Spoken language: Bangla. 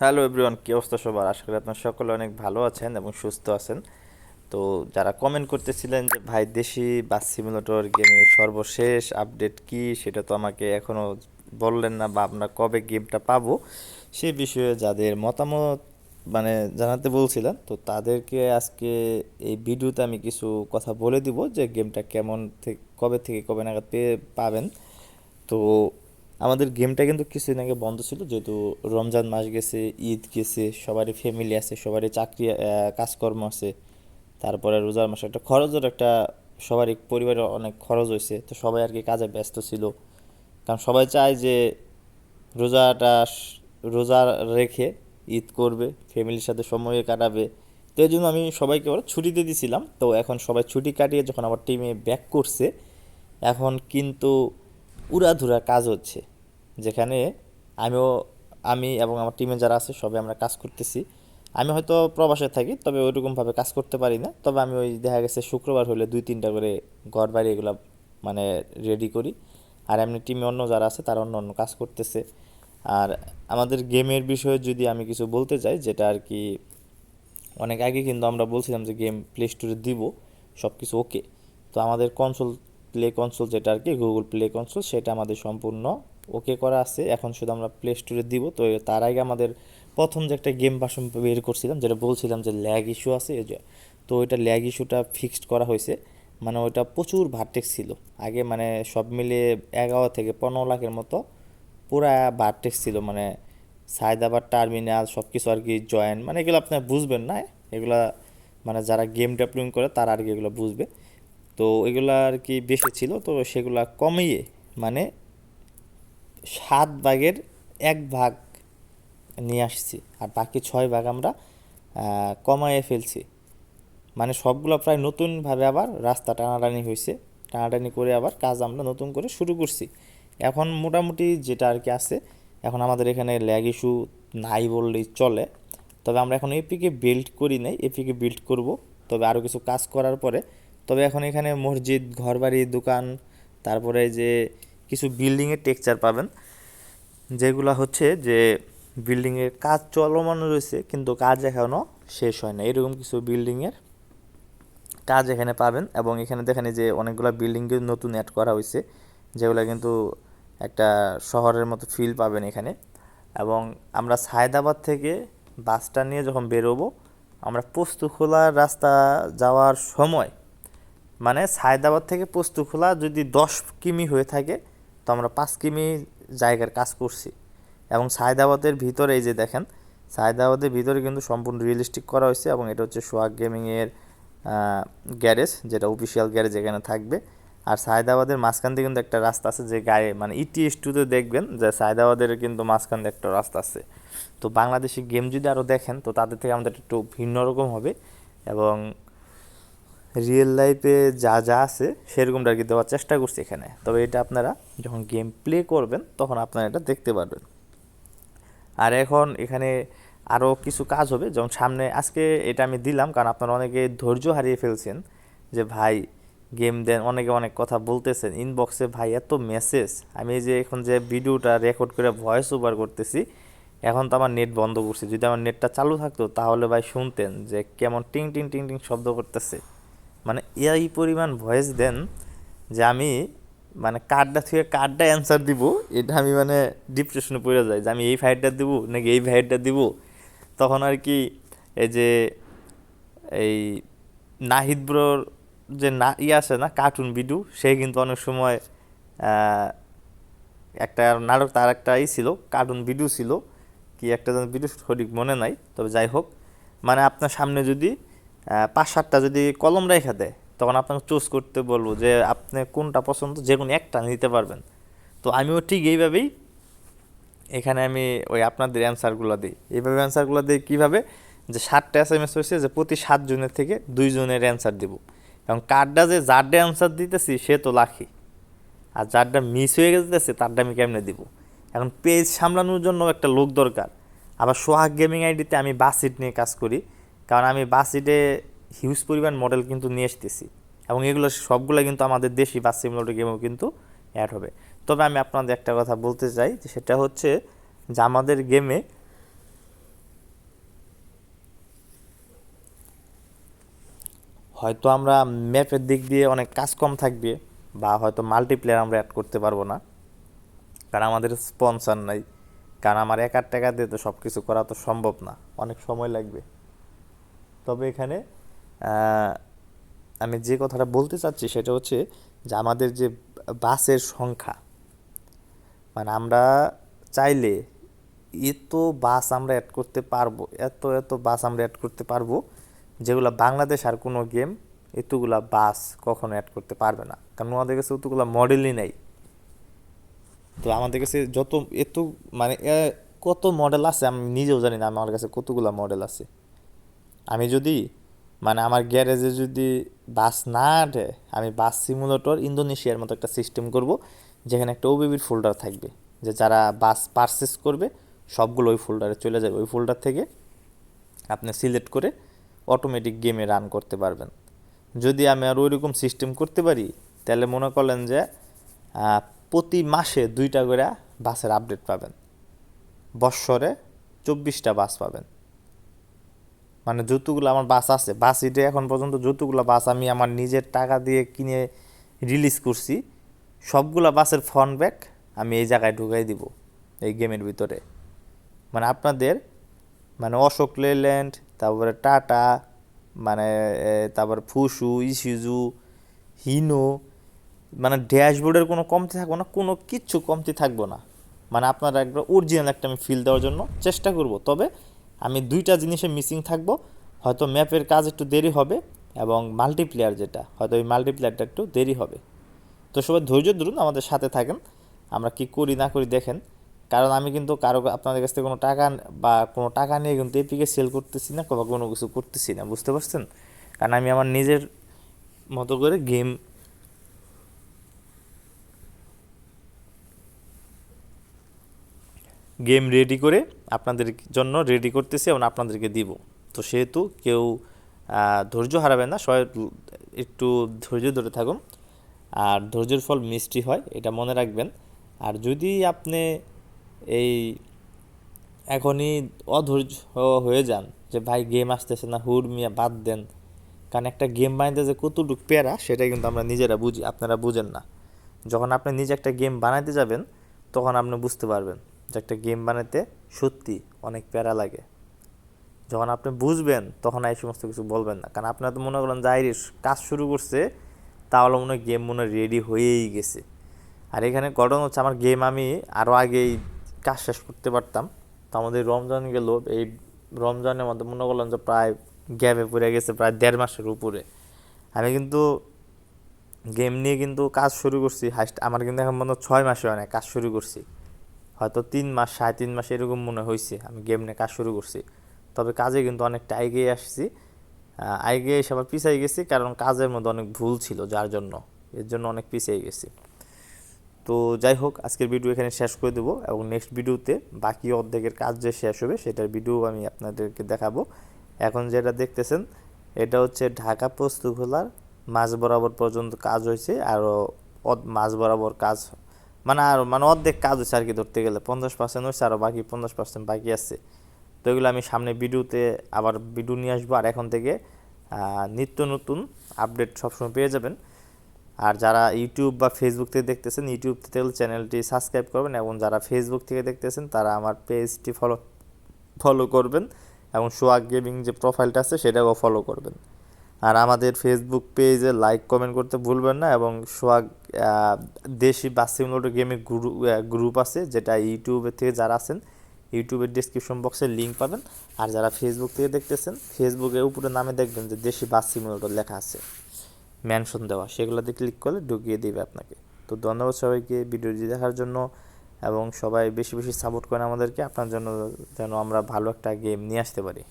হ্যালো এভরিওয়ান কী অবস্থা সবার? আশা করি আপনার সকলে অনেক ভালো আছেন এবং সুস্থ আছেন। তো যারা কমেন্ট করতেছিলেন যে, ভাই, দেশি বাস সিমুলেটর গেমের সর্বশেষ আপডেট কি? সেটা তো আমাকে এখনও বললেন না বা আমরা কবে গেমটা পাবো সে বিষয়ে যাদের মতামত মানে জানাতে বলছিলেন তো তাদেরকে আজকে এই ভিডিওতে আমি কিছু কথা বলে দিব যে গেমটা কেমন থেকে কবে থেকে কবে নাগাদ পেয়ে, পাবেন। তো আমাদের গেমটা কিন্তু কিছুদিন আগে বন্ধ ছিল, যেহেতু রমজান মাস গেছে, ঈদ গেছে, সবারই ফ্যামিলি আছে, সবারই চাকরি কাজকর্ম আছে, তারপরে রোজার মাসে একটা খরচের একটা, সবারই পরিবারে অনেক খরচ হয়েছে, তো সবাই আর কি কাজে ব্যস্ত ছিল। কারণ সবাই চায় যে রোজাটা রোজা রেখে ঈদ করবে ফ্যামিলির সাথে সময় কাটাবে। তো এই জন্য আমি সবাইকে আবার ছুটিতে দিয়েছিলাম তো এখন সবাই ছুটি কাটিয়ে যখন আমার টিমে ব্যাক করছে, এখন কিন্তু উড়াধুরা কাজ হচ্ছে। যেখানে আমিও, আমি এবং আমার টিমে যারা আছে, সবাই আমরা কাজ করতেছি। আমি হয়তো প্রবাসে থাকি, তবে ওইরকমভাবে কাজ করতে পারি না। তবে আমি ওই দেখা গেছে শুক্রবার হলে দুই তিনটা করে ঘর বাড়ি এগুলো মানে রেডি করি। আর এমনি টিমে অন্য যারা আছে, তারা অন্য অন্য কাজ করতেছে। আর আমাদের গেমের বিষয়ে যদি আমি কিছু বলতে চাই, যেটা আর কি অনেক আগে কিন্তু আমরা বলছিলাম যে গেম প্লে স্টোরে দিব সব কিছু ওকে তো আমাদের কনসোল প্লে কনসোল যেটা আর কি গুগল প্লে কনসোল সেটা আমাদের সম্পূর্ণ ওকে করা আছে। এখন শুধু আমরা প্লে স্টোরে দিব। তো তার আগে আমাদের প্রথম যে একটা গেম ভার্সন বের করছিলাম, যেটা বলছিলাম যে ল্যাগ ইস্যু আছে তো ওইটা ল্যাগ ইস্যুটা ফিক্সড করা হয়েছে। মানে ওইটা প্রচুর ভার্টেক্স ছিল। আগে মানে সব মিলিয়ে এগারো থেকে পনেরো লাখের মতো পুরা ভার্টেক্স ছিল। মানে সায়দাবাদ টার্মিনাল সব কিছু আর কি জয়েন মানে এগুলো আপনি বুঝবেন না, এগুলা মানে যারা গেম ডেভেলপিং করে, তারা আর কি এগুলো বুঝবে। তো এগুলো আর কি বেশি ছিল। তো সেগুলা কমিয়ে মানে সাত ভাগের এক ভাগ নিয়ে আসছি, আর বাকি ছয় ভাগ আমরা কমায়ে ফেলছি। মানে সবগুলো প্রায় নতুনভাবে আবার রাস্তা টানাটানি হয়েছে টানাটানি করে আবার কাজ আমরা নতুন করে শুরু করছি। এখন মোটামুটি যেটা আর কি আছে, এখন আমাদের এখানে ল্যাগ ইস্যু নাই বললেই চলে। তবে আমরা এখন এপিকে বিল্ড করি নাই, এপিকে বিল্ড করব। তবে আরও কিছু কাজ করার পরে, তবে এখন এখানে মসজিদ, ঘরবাড়ি, দোকান, তারপরে যে কিছু বিল্ডিংয়ের টেক্সচার পাবেন, যেগুলো হচ্ছে যে বিল্ডিংয়ের কাজ চলমান রয়েছে, কিন্তু কাজ এখনও শেষ হয় না। এরকম কিছু বিল্ডিংয়ের কাজ এখানে পাবেন এবং এখানে দেখেন যে অনেকগুলো বিল্ডিং নতুন অ্যাড করা হয়েছে, যেগুলো কিন্তু একটা শহরের মতো ফিল পাবেন এখানে। এবং আমরা সায়দাবাদ থেকে বাসটা নিয়ে যখন বেরোবো, আমরা পোস্তখোলার রাস্তা যাওয়ার সময় মানে সায়দাবাদ থেকে পোস্তখোলা যদি দশ কিমি হয়ে থাকে তো আমরা পাঁচ কিমি জায়গার কাজ করছি। এবং সায়দাবাদের ভিতরে এই যে দেখেন, সায়দাবাদের ভিতরে কিন্তু সম্পূর্ণ রিয়েলিস্টিক করা হয়েছে এবং এটা হচ্ছে সোহাগ গেমিংয়ের গ্যারেজ যেটা অফিসিয়াল গ্যারেজ এখানে থাকবে। আর সায়দাবাদের মাঝখান দিয়ে কিন্তু একটা রাস্তা আছে যে গায়ে মানে ইটিএস টুতে দেখবেন যে সায়দাবাদের কিন্তু মাঝখান দিয়ে একটা রাস্তা আছে। তো বাংলাদেশি গেম যদি আরও দেখেন, তো তাদের থেকে আমাদের একটু ভিন্ন রকম হবে। এবং রিয়েল লাইফে যা যা আছে, সেরকমটা আর কি দেওয়ার চেষ্টা করছি এখানে। তবে এটা আপনারা যখন গেম প্লে করবেন, তখন আপনারা এটা দেখতে পারবেন। আর এখন এখানে আরও কিছু কাজ হবে। যেমন সামনে আজকে এটা আমি দিলাম, কারণ আপনারা অনেকে ধৈর্য হারিয়ে ফেলছেন যে, ভাই গেম দেন। অনেকে অনেক কথা বলতেছেন। ইনবক্সে ভাই, এত মেসেজ আমি যে এখন যে ভিডিওটা রেকর্ড করে ভয়েস ওভার করতেছি, এখন তো আমার নেট বন্ধ করছি। যদি আমার নেটটা চালু থাকতো, তাহলে ভাই শুনতেন যে কেমন টিং টিং টিং টিং শব্দ করতেছে। মানে এই পরিমাণ ভয়েস দেন যে আমি মানে কার্ডটা থেকে কার্ডটা অ্যান্সার দিব, এটা আমি মানে ডিপ্রেশনে পড়ে যাই, যে আমি এই ফাইলটা দিব নাকি এই ফাইলটা দিব। তখন আর কি এই যে এই নাহিদ ব্রোর যে না ইয়ে আছে না কার্টুন ভিডিও সে কিন্তু অনেক সময় একটা নাটক, তার একটা ই ছিল কার্টুন ভিডিও ছিল, কি একটা যেন ভিডিও সঠিক মনে নাই, তবে যাই হোক। মানে আপনার সামনে যদি পাঁচ সাতটা যদি কলম রেখা দেয়, তখন আপনাকে চুজ করতে বলব যে আপনি কোনটা পছন্দ, যে কোনো একটা নিতে পারবেন। তো আমিও ঠিক এইভাবেই এখানে আমি ওই আপনাদের অ্যান্সারগুলো দিই। এইভাবে অ্যান্সারগুলো দিই কীভাবে? যে সাতটা এস এম এস হয়েছে, যে প্রতি সাতজনের থেকে দুইজনের অ্যান্সার দিব। এবং কার্ডটা যে যারটা অ্যান্সার দিতেছি, সে তো লাখি আর যারটা মিস হয়ে গেছে, তারটা আমি কেমনে দিব? এখন পেজ সামলানোর জন্য একটা লোক দরকার। আবার সোহাগ গেমিং আইডিতে আমি বাসিট নিয়ে কাজ করি। কারণ আমি বাসিডে হিউজ পরিমাণ মডেল কিন্তু নিয়ে আসতেছি। এবং এগুলো সবগুলো কিন্তু আমাদের দেশি বাস সিমুলেটর গেমও কিন্তু অ্যাড হবে। তবে আমি আপনাদের একটা কথা বলতে চাই সেটা হচ্ছে যে আমাদের গেমে হয়তো আমরা ম্যাপের দিক দিয়ে অনেক কাজ কম থাকবে, বা হয়তো মাল্টিপ্লেয়ার আমরা অ্যাড করতে পারব না। কারণ আমাদের স্পন্সার নাই। কারণ আমার একার টাকা দিয়ে তো সব কিছু করা তো সম্ভব না। অনেক সময় লাগবে। তবে এখানে আমি যে কথাটা বলতে চাচ্ছি সেটা হচ্ছে যে আমাদের যে বাসের সংখ্যা মানে আমরা চাইলে এত বাস আমরা অ্যাড করতে পারব, এত এত বাস আমরা অ্যাড করতে পারব, যেগুলো বাংলাদেশ আর কোনো গেম এতগুলা বাস কখনো অ্যাড করতে পারবে না। কারণ আমাদের কাছে অতগুলা মডেলই নেই। তো আমাদের কাছে যত, এত মানে কত মডেল আছে আমি নিজেও জানি না, আমার কাছে কতগুলা মডেল আছে। আমি যদি মানে আমার গ্যারেজে যদি বাস না আটে, আমি বাস সিমুলেটর ইন্দোনেশিয়ার মতো একটা সিস্টেম করব, যেখানে একটা ওবিবির ফোল্ডার থাকবে, যে যারা বাস পারচেস করবে, সবগুলো ওই ফোল্ডারে চলে যাবে। ওই ফোল্ডার থেকে আপনি সিলেক্ট করে অটোমেটিক গেমে রান করতে পারবেন। যদি আমি আর ওই রকম সিস্টেম করতে পারি, তাহলে মনে করলেন যে প্রতি মাসে দুইটা করে বাসের আপডেট পাবেন। বৎসরে চব্বিশটা বাস পাবেন। মানে যতগুলো আমার বাস আছে। বাস এটা এখন পর্যন্ত যতগুলো বাস আমি আমার নিজের টাকা দিয়ে কিনে রিলিজ করছি। সবগুলা বাসের ফ্রন্ট ব্যাক আমি এই জায়গায় ঢুকাই দিব, এই গেমের ভিতরে। মানে আপনাদের মানে অশোক লেল্যান্ড, তারপরে টাটা মানে তারপর ফুসু, ইসিজু, হিনো মানে ড্যাশবোর্ডের কোনো কমতি থাকবে না, কোনো কিচ্ছু কমতি থাকব না। মানে আপনারা একবার অরিজিনাল একটা আমি ফিল দেওয়ার জন্য চেষ্টা করব। তবে আমি দুইটা জিনিসে মিসিং থাকব। হয়তো ম্যাপের কাজ একটু দেরি হবে এবং মাল্টিপ্লেয়ার যেটা, হয়তো ওই মাল্টিপ্লেয়ারটা একটু দেরি হবে। তো সবাই ধৈর্য ধরুন, আমাদের সাথে থাকেন। আমরা কি করি না করি দেখেন। কারণ আমি কিন্তু কারও আপনাদের কাছ থেকে কোনো টাকা বা কোনো টাকা নিয়ে কিন্তু এপিকে সেল করতেছি না বা কোনো কিছু করতেছি না, বুঝতে পারছেন? কারণ আমি আমার নিজের মতো করে গেম গেম রেডি করে আপনাদের জন্য রেডি করতেছি এবং আপনাদেরকে দিব। তো সেহেতু কেউ ধৈর্য হারাবেন না, সবাই একটু ধৈর্য ধরে থাকুন। আর ধৈর্যের ফল মিষ্টি হয়, এটা মনে রাখবেন। আর যদি আপনি এই এখনই অধৈর্য হয়ে যান যে, ভাই গেম আসতেছে না, হুর মিয়া, বাদ দেন। কারণ একটা গেম বানাইতে যে কতটুকু প্যারা, সেটা কিন্তু আমরা নিজেরা বুঝি, আপনারা বুঝেন না। যখন আপনি নিজে একটা গেম বানাইতে যাবেন, তখন আপনি বুঝতে পারবেন। যে একটা গেম বানাতে সত্যি অনেক প্যারা লাগে। যখন আপনি বুঝবেন, তখন এই সমস্ত কিছু বলবেন না। কারণ আপনারা তো মনে করেন আইরিশ কাজ শুরু করছে, তাহলে মনে হয় গেম মনে রেডি হয়েই গেছে। আর এখানে ঘটনা হচ্ছে, আমার গেম আমি আরও আগেই কাজ শেষ করতে পারতাম। তো আমাদের রমজান গেল, এই রমজানের মধ্যে মনে করলাম যে প্রায় গ্যাপে পড়ে গেছে, প্রায় দেড় মাসের উপরে। আমি কিন্তু গেম নিয়ে কিন্তু কাজ শুরু করছি হাইস্ট আমার কিন্তু এখন মনে হয় ছয় মাসে হয় না কাজ শুরু করছি। হয়তো তিন মাস, সাড়ে তিন মাস এরকম মনে হয়েছে আমি গেম নিয়ে কাজ শুরু করছি। তবে কাজে কিন্তু অনেকটা এগিয়ে আসছি। এগিয়ে এসে আবার পিছিয়ে গেছি, কারণ কাজের মধ্যে অনেক ভুল ছিল যার জন্য। এর জন্য অনেক পিছিয়ে গেছি। তো যাই হোক, আজকের ভিডিও এখানে শেষ করে দেবো এবং নেক্সট ভিডিওতে বাকি অর্ধেকের কাজ যে শেষ হবে, সেটার ভিডিও আমি আপনাদেরকে দেখাবো। এখন যেটা দেখতেছেন, এটা হচ্ছে ঢাকা পোস্ত খোলার মাঝ বরাবর পর্যন্ত কাজ হয়েছে, আরও মাঝ বরাবর কাজ মানে আর মানে অর্ধেক কাজ হয়েছে আর কি ধরতে গেলে। পঞ্চাশ পার্সেন্ট হচ্ছে আরও বাকি, পঞ্চাশ পার্সেন্ট বাকি আছে। তো এগুলো আমি সামনে ভিডিওতে আবার ভিডিও নিয়ে আসব। আর এখন থেকে নিত্য নতুন আপডেট সবসময় পেয়ে যাবেন। আর যারা ইউটিউব বা ফেসবুক থেকে দেখতেছেন, ইউটিউব থেকে চ্যানেলটি সাবস্ক্রাইব করবেন এবং যারা ফেসবুক থেকে দেখতেছেন, তারা আমার পেজটি ফলো ফলো করবেন এবং সোয়াগ গেমিং যে প্রোফাইলটা আছে সেটাও ফলো করবেন। আর আমাদের ফেসবুক পেজে লাইক কমেন্ট করতে ভুলবেন না এবং সোয়াগ দেশি বাসিমুলোটো গেমের গ্রুপ গ্রুপ আছে যেটা ইউটিউবের থেকে যারা আছেন ইউটিউবের ডিসক্রিপশন বক্সে লিঙ্ক পাবেন। আর যারা ফেসবুক থেকে দেখতেছেন ফেসবুকের উপরে নামে দেখবেন যে দেশি বাস সিমুলেটর লেখা আছে মেনশন দেওয়া। সেগুলোতে ক্লিক করলে ঢুকিয়ে দিবে আপনাকে। তো ধন্যবাদ সবাইকে ভিডিওটি দেখার জন্য এবং সবাই বেশি বেশি সাপোর্ট করেন আমাদেরকে। আপনার জন্য যেন আমরা ভালো একটা গেম নিয়ে আসতে পারি।